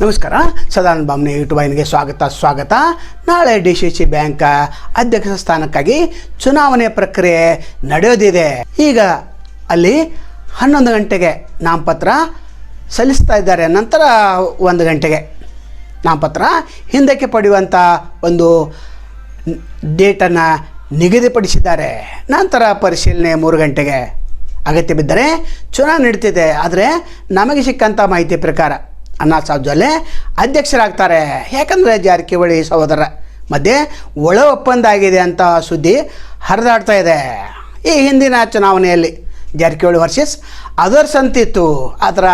ನಮಸ್ಕಾರ. ಸದಾನಂದ ಬಾಮ್ನೆ ಯೂಟ್ಯೂಬ್ ಬಾಯ್ನಿಗೆ ಸ್ವಾಗತ ಸ್ವಾಗತ. ನಾಳೆ ಡಿ ಸಿ ಸಿ ಬ್ಯಾಂಕ್ ಅಧ್ಯಕ್ಷ ಸ್ಥಾನಕ್ಕಾಗಿ ಚುನಾವಣೆ ಪ್ರಕ್ರಿಯೆ ನಡೆಯೋದಿದೆ. ಈಗ ಅಲ್ಲಿ ಹನ್ನೊಂದು ಗಂಟೆಗೆ ನಾಮಪತ್ರ ಸಲ್ಲಿಸ್ತಾ ಇದ್ದಾರೆ. ನಂತರ ಒಂದು ಗಂಟೆಗೆ ನಾಮಪತ್ರ ಹಿಂದಕ್ಕೆ ಪಡೆಯುವಂಥ ಒಂದು ಡೇಟನ್ನು ನಿಗದಿಪಡಿಸಿದ್ದಾರೆ. ನಂತರ ಪರಿಶೀಲನೆ ಮೂರು ಗಂಟೆಗೆ ಅಗತ್ಯ ಬಿದ್ದರೆ ಚುನಾವಣೆ ನಡೀತಿದೆ. ಆದರೆ ನಮಗೆ ಸಿಕ್ಕಂಥ ಮಾಹಿತಿ ಪ್ರಕಾರ ಅಣ್ಣಾ ಸಾಹೇಬ್ ಜೊಲ್ಲೆ ಅಧ್ಯಕ್ಷರಾಗ್ತಾರೆ. ಯಾಕಂದರೆ ಜಾರಕಿಹೊಳಿ ಸಹೋದರ ಮಧ್ಯೆ ಒಳ ಒಪ್ಪಂದ ಆಗಿದೆ ಅಂತ ಸುದ್ದಿ ಹರಿದಾಡ್ತಾ ಇದೆ. ಈ ಹಿಂದಿನ ಚುನಾವಣೆಯಲ್ಲಿ ಜಾರಕಿಹೊಳಿ ವರ್ಸಸ್ ಅದರ್ಸ್ ಅಂತಿತ್ತು ಆದರೆ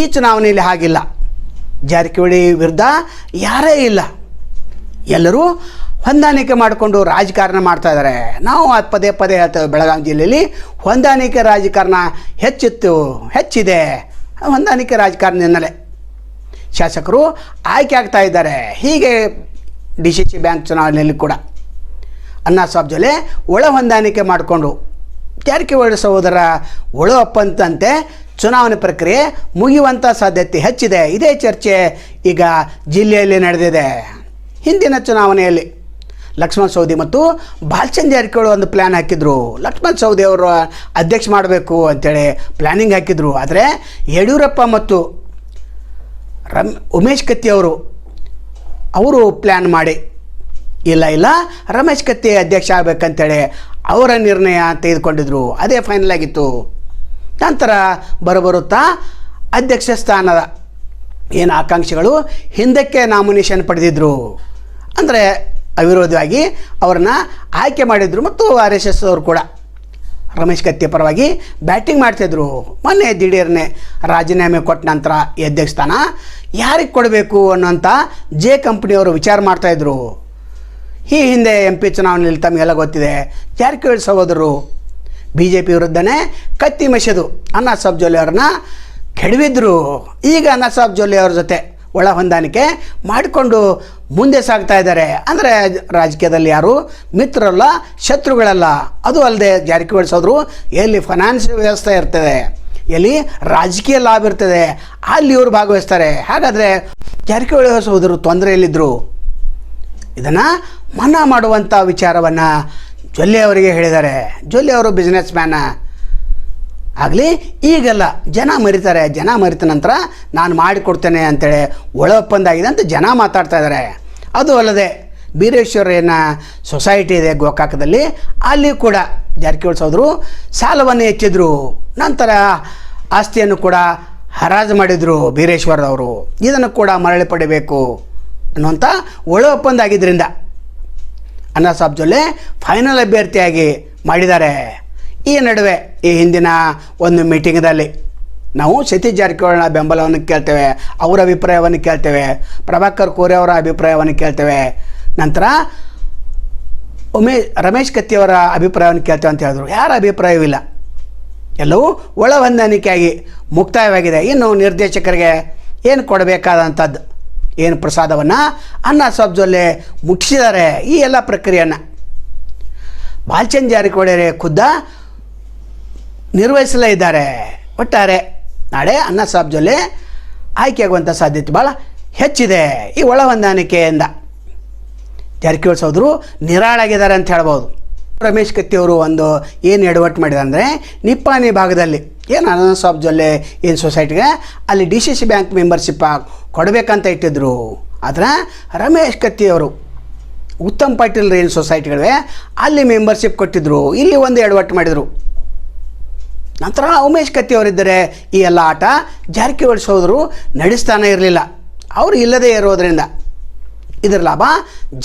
ಈ ಚುನಾವಣೆಯಲ್ಲಿ ಹಾಗಿಲ್ಲ. ಜಾರಕಿಹೊಳಿ ವಿರುದ್ಧ ಯಾರೇ ಇಲ್ಲ. ಎಲ್ಲರೂ ಹೊಂದಾಣಿಕೆ ಮಾಡಿಕೊಂಡು ರಾಜಕಾರಣ ಮಾಡ್ತಾ ಇದ್ದಾರೆ. ನಾವು ಅದು ಪದೇ ಪದೇ ಹೇಳ್ತೇವೆ ಬೆಳಗಾವಿ ಜಿಲ್ಲೆಯಲ್ಲಿ ಹೊಂದಾಣಿಕೆ ರಾಜಕಾರಣ ಹೆಚ್ಚಿತ್ತು, ಹೆಚ್ಚಿದೆ. ಹೊಂದಾಣಿಕೆ ರಾಜಕಾರಣ ಹಿನ್ನೆಲೆ. ಶಾಸಕರು ಆಯ್ಕೆ ಆಗ್ತಾ ಇದ್ದಾರೆ. ಹೀಗೆ ಡಿ ಸಿ ಸಿ ಬ್ಯಾಂಕ್ ಚುನಾವಣೆಯಲ್ಲಿ ಕೂಡ. ಅಣ್ಣಾ ಸಾಬ್ ಜೊಲೆ ಒಳ ಹೊಂದಾಣಿಕೆ ಮಾಡಿಕೊಂಡು ಜಾರಕಿಹೊಳಿ ಸಹೋದರ ಒಳ ಒಪ್ಪಂತಂತೆ ಚುನಾವಣೆ ಪ್ರಕ್ರಿಯೆ ಮುಗಿಯುವಂಥ ಸಾಧ್ಯತೆ ಹೆಚ್ಚಿದೆ. ಇದೇ ಚರ್ಚೆ ಈಗ ಜಿಲ್ಲೆಯಲ್ಲಿ ನಡೆದಿದೆ. ಹಿಂದಿನ ಚುನಾವಣೆಯಲ್ಲಿ ಲಕ್ಷ್ಮಣ್ ಸೌದಿ ಮತ್ತು ಬಾಲ್ಚಂದ್ ಜಾರಕಿಹೊಳಿ ಒಂದು ಪ್ಲ್ಯಾನ್ ಹಾಕಿದ್ರು. ಲಕ್ಷ್ಮಣ್ ಸೌದಿ ಅವರು ಅಧ್ಯಕ್ಷ ಮಾಡಬೇಕು ಅಂತೇಳಿ ಪ್ಲ್ಯಾನಿಂಗ್ ಹಾಕಿದ್ರು. ಆದರೆ ಯಡಿಯೂರಪ್ಪ ಮತ್ತು ರಮ್ ಉಮೇಶ್ ಕತ್ತಿ ಅವರು ಅವರು ಪ್ಲ್ಯಾನ್ ಮಾಡಿ, ಇಲ್ಲ ಇಲ್ಲ, ರಮೇಶ್ ಕತ್ತಿ ಅಧ್ಯಕ್ಷ ಆಗಬೇಕಂತೇಳಿ ಅವರ ನಿರ್ಣಯ ತೆಗೆದುಕೊಂಡಿದ್ರು, ಅದೇ ಫೈನಲ್ ಆಗಿತ್ತು. ನಂತರ ಬರಬರುತ್ತಾ ಅಧ್ಯಕ್ಷ ಸ್ಥಾನದ ಏನು ಆಕಾಂಕ್ಷಿಗಳು, ಹಿಂದಕ್ಕೆ ನಾಮಿನೇಷನ್ ಪಡೆದಿದ್ದರು ಅಂದರೆ ಅವಿರೋಧವಾಗಿ ಅವರನ್ನು ಆಯ್ಕೆ ಮಾಡಿದರು ಮತ್ತು ಆರ್ ಎಸ್ ಎಸ್ ಅವರು ಕೂಡ. ರಮೇಶ್ ಕತ್ತಿ ಪರವಾಗಿ ಬ್ಯಾಟಿಂಗ್ ಮಾಡ್ತಿದ್ರು. ಮೊನ್ನೆ ದಿಢೀರ್ನೆ ರಾಜೀನಾಮೆ ಕೊಟ್ಟ ನಂತರ ಈ ಅಧ್ಯಕ್ಷ ಸ್ಥಾನ. ಯಾರಿಗೆ ಕೊಡಬೇಕು ಅನ್ನೋಂಥ ಜೆ ಕಂಪ್ನಿಯವರು ವಿಚಾರ ಮಾಡ್ತಾಯಿದ್ರು ಈ ಹಿಂದೆ ಎಂ ಪಿ ಚುನಾವಣೆಯಲ್ಲಿ ತಮಗೆಲ್ಲ ಗೊತ್ತಿದೆ. ಜಾರಕಿಹೊಳಿ ಸಹೋದರು ಬಿ ಜೆ ಪಿ ವಿರುದ್ಧನೇ ಕತ್ತಿ ಮೆಸೆದು ಅಣ್ಣಾ ಸಾಬ್ ಕೆಡವಿದ್ರು. ಈಗ ಅಣ್ಣಾ ಸಾಬ್ ಜೊತೆ ಒಳ ಹೊಂದಾಣಿಕೆ ಮಾಡಿಕೊಂಡು ಮುಂದೆ ಸಾಗ್ತಾ ಇದ್ದಾರೆ. ಅಂದರೆ ರಾಜಕೀಯದಲ್ಲಿ ಯಾರು ಮಿತ್ರರಲ್ಲ, ಶತ್ರುಗಳಲ್ಲ. ಅದು ಅಲ್ಲದೆ ಜಾರಕಿಹೊಳಿ ಬೆಳೆಸೋದ್ರು ಎಲ್ಲಿ ಫೈನಾನ್ಸ್ ವ್ಯವಸ್ಥೆ ಇರ್ತದೆ. ಎಲ್ಲಿ ರಾಜಕೀಯ ಲಾಭ ಇರ್ತದೆ, ಅಲ್ಲಿ ಇವರು ಭಾಗವಹಿಸ್ತಾರೆ. ಹಾಗಾದರೆ ಜಾರಕಿಹೊಳಿ ಸಹೋದರು ತೊಂದರೆಯಲ್ಲಿದ್ದರು ಇದನ್ನು ಮನ್ನಾ ಮಾಡುವಂಥ ವಿಚಾರವನ್ನು ಜೊಲ್ಲೆ ಅವರಿಗೆ ಹೇಳಿದ್ದಾರೆ. ಜೊಲ್ಲೆ ಅವರು ಬಿಸ್ನೆಸ್ ಮ್ಯಾನ ಆಗಲಿ, ಈಗೆಲ್ಲ ಜನ ಮರಿತಾರೆ, ಜನ ಮರಿತ ನಂತರ ನಾನು ಮಾಡಿಕೊಡ್ತೇನೆ ಅಂತೇಳಿ ಒಳ ಒಪ್ಪಂದ ಅಂತ ಜನ ಮಾತಾಡ್ತಾ ಇದ್ದಾರೆ. ಅದು ಅಲ್ಲದೆ ಬೀರೇಶ್ವರನ ಸೊಸೈಟಿ ಇದೆ ಗೋಕಾಕದಲ್ಲಿ, ಅಲ್ಲಿ ಕೂಡ ಜಾರಕಿಹೊಳಿ ಸಹೋದರು ಸಾಲವನ್ನು ಹೆಚ್ಚಿದ್ರು. ನಂತರ ಆಸ್ತಿಯನ್ನು ಕೂಡ ಹರಾಜು ಮಾಡಿದರು ಬೀರೇಶ್ವರದವರು. ಇದನ್ನು ಕೂಡ ಮರಳಿ ಪಡಿಬೇಕು ಅನ್ನುವಂಥ ಒಳ್ಳೆ ಒಪ್ಪಂದ ಆಗಿದ್ದರಿಂದ ಅಣ್ಣಾ ಸಾಬ್ ಜೊಲ್ಲೆ ಫೈನಲ್ ಅಭ್ಯರ್ಥಿಯಾಗಿ ಮಾಡಿದ್ದಾರೆ. ಈ ನಡುವೆ ಈ ಹಿಂದಿನ ಒಂದು ಮೀಟಿಂಗ್ದಲ್ಲಿ ನಾವು ಸತೀಶ್ ಜಾರಕಿಹೊಳಿನ ಬೆಂಬಲವನ್ನು ಕೇಳ್ತೇವೆ, ಅವರ ಅಭಿಪ್ರಾಯವನ್ನು ಕೇಳ್ತೇವೆ, ಪ್ರಭಾಕರ್ ಕೋರೆ ಅವರ ಅಭಿಪ್ರಾಯವನ್ನು ಕೇಳ್ತೇವೆ. ನಂತರ ಉಮೇ ರಮೇಶ್ ಕತ್ತಿಯವರ ಅಭಿಪ್ರಾಯವನ್ನು ಕೇಳ್ತೇವೆ ಅಂತ ಹೇಳಿದ್ರು. ಯಾರ ಅಭಿಪ್ರಾಯವಿಲ್ಲ? ಎಲ್ಲವೂ ಒಳ ಹೊಂದಾಣಿಕೆಯಾಗಿ ಮುಕ್ತಾಯವಾಗಿದೆ. ಇನ್ನು ನಿರ್ದೇಶಕರಿಗೆ ಏನು ಕೊಡಬೇಕಾದಂಥದ್ದು ಏನು ಪ್ರಸಾದವನ್ನು ಅನ್ನ ಸಾಹೇಬ್ ಜೊಲ್ಲೆ ಮುಟ್ಟಿಸಿದ್ದಾರೆ ಈ ಎಲ್ಲ ಪ್ರಕ್ರಿಯೆಯನ್ನು. ಬಾಲ್ಚಂದ್ ಜಾರಕಿಹೊಳಿ ಖುದ್ದ ನಿರ್ವಹಿಸಲೇ ಇದ್ದಾರೆ. ಒಟ್ಟಾರೆ ನಾಳೆ ಅನ್ನ ಸಾಬ್ಜಲ್ಲಿ ಜೊಲ್ಲೆ ಆಯ್ಕೆಯಾಗುವಂಥ ಸಾಧ್ಯತೆ ಭಾಳ ಹೆಚ್ಚಿದೆ ಈ ಒಳ ಹೊಂದಾಣಿಕೆಯಿಂದ. ಜಾರಕಿಹೊಳಿ ಸಹೋದರು ನಿರಾಳಾಗಿದ್ದಾರೆ ಅಂತ ಹೇಳ್ಬೋದು. ರಮೇಶ್ ಕತ್ತಿ ಅವರು ಒಂದು ಏನು ಎಡವಟ್ಟು ಮಾಡಿದೆ ಅಂದರೆ ನಿಪ್ಪಾನಿ ಭಾಗದಲ್ಲಿ ಏನು ಅನಂತ ಸಾಬ್ ಜೊಲ್ಲೆ ಏನು ಸೊಸೈಟಿಗೆ ಅಲ್ಲಿ D C C bank membership ಕೊಡಬೇಕಂತ ಇಟ್ಟಿದ್ರು. ಆದರೆ ರಮೇಶ್ ಕತ್ತಿ ಅವರು ಉತ್ತಮ್ ಪಾಟೀಲ್ ರೇನ್ ಸೊಸೈಟಿಗಳಿವೆ ಅಲ್ಲಿ ಮೆಂಬರ್ಶಿಪ್ ಕೊಟ್ಟಿದ್ದರು ಇಲ್ಲಿ ಒಂದು ಎಡವಟ್ಟು ಮಾಡಿದರು. ನಂತರ ಉಮೇಶ್ ಕತ್ತಿ ಅವರಿದ್ದರೆ ಈ ಎಲ್ಲ ಆಟ ಜಾರಕಿಹೊಳಿ ಸೋದರು ನಡೆಸ್ತಾನೆ ಇರಲಿಲ್ಲ. ಅವರು ಇಲ್ಲದೇ ಇರೋದರಿಂದ ಇದರ ಲಾಭ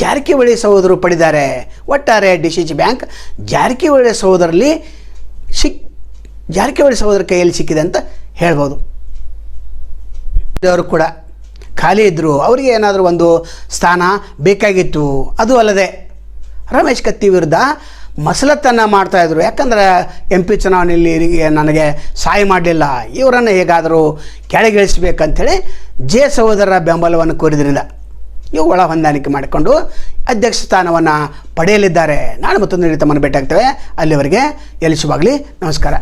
ಜಾರಕಿಹೊಳಿ ಸಹೋದರು ಪಡೆದಿದ್ದಾರೆ ಒಟ್ಟಾರೆ D C G bank Jarkiholi ಸಹೋದರಲ್ಲಿ ಸಿಕ್ ಜಾರಕಿಹೊಳಿ ಸಹೋದರ ಕೈಯಲ್ಲಿ ಸಿಕ್ಕಿದೆ ಅಂತ ಹೇಳ್ಬೋದು. ಅವರು ಕೂಡ ಖಾಲಿ ಇದ್ದರು ಅವರಿಗೆ ಏನಾದರೂ ಒಂದು ಸ್ಥಾನ ಬೇಕಾಗಿತ್ತು. ಅದು ಅಲ್ಲದೆ ರಮೇಶ್ ಕತ್ತಿ ವಿರುದ್ಧ ಮಸಲತ್ತನ್ನು ಮಾಡ್ತಾಯಿದ್ರು ಯಾಕಂದ್ರೆ ಎಂ ಪಿ ಚುನಾವಣೆಯಲ್ಲಿ ನನಗೆ ಸಹಾಯ ಮಾಡಲಿಲ್ಲ. ಇವರನ್ನು ಹೇಗಾದರೂ ಕೆಳಗಿಳಿಸ್ಬೇಕಂಥೇಳಿ ಜೆ ಸಹೋದರರ ಬೆಂಬಲವನ್ನು ಕೋರಿದ್ರಿಂದ ಇವು ಒಳ ಹೊಂದಾಣಿಕೆ ಮಾಡಿಕೊಂಡು ಅಧ್ಯಕ್ಷ ಸ್ಥಾನವನ್ನು ಪಡೆಯಲಿದ್ದಾರೆ. ನಾಳೆ ಮತ್ತೊಂದು ತಮ್ಮನ್ನು ಭೇಟಿಯಾಗ್ತೇವೆ ಅಲ್ಲಿವರೆಗೆ ಎಲ್ಲಿ ಶುಭಾಗಲಿ ನಮಸ್ಕಾರ.